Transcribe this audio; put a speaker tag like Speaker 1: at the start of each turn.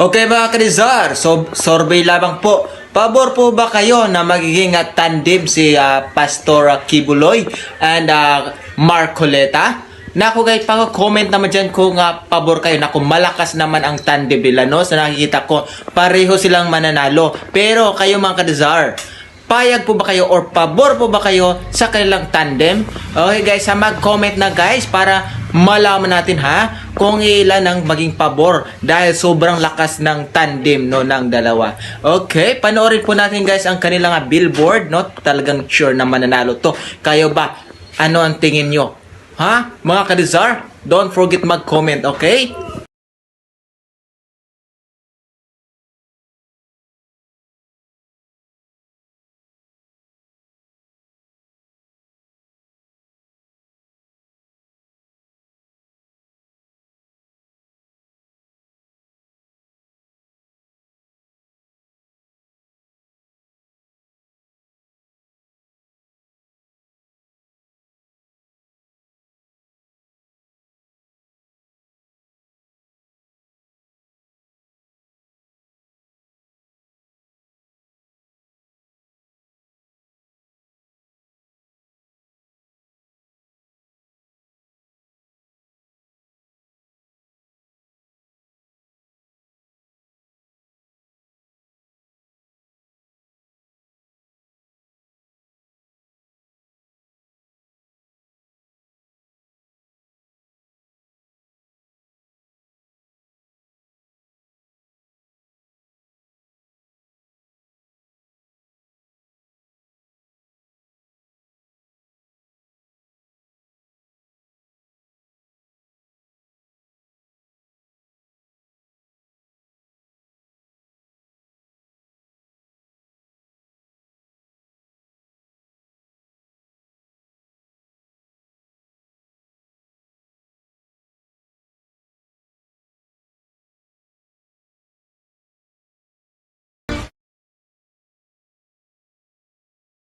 Speaker 1: Okay mga Karizar, so survey lamang po. Pabor po ba kayo na magiging ah, tandem si ah, Pastor ah, Kibuloy and uh, Marcoleta? Naku guys, pang-comment naman dyan kung ah, pabor kayo. Naku, malakas naman ang tandem nila, no? Sa nakikita ko, pareho silang mananalo. Pero kayo mga Karizar, Payag po ba kayo or pabor po ba kayo sa kanilang tandem? Okay guys, mag-comment na guys para malaman natin ha kung ilan ang maging pabor dahil sobrang lakas ng tandem no ng dalawa. Okay, panoorin po natin guys ang kanilang billboard no. Talagang sure na mananalo to. Kayo ba? Ano ang tingin nyo? Ha? Mga kadizar, don't forget mag-comment, okay?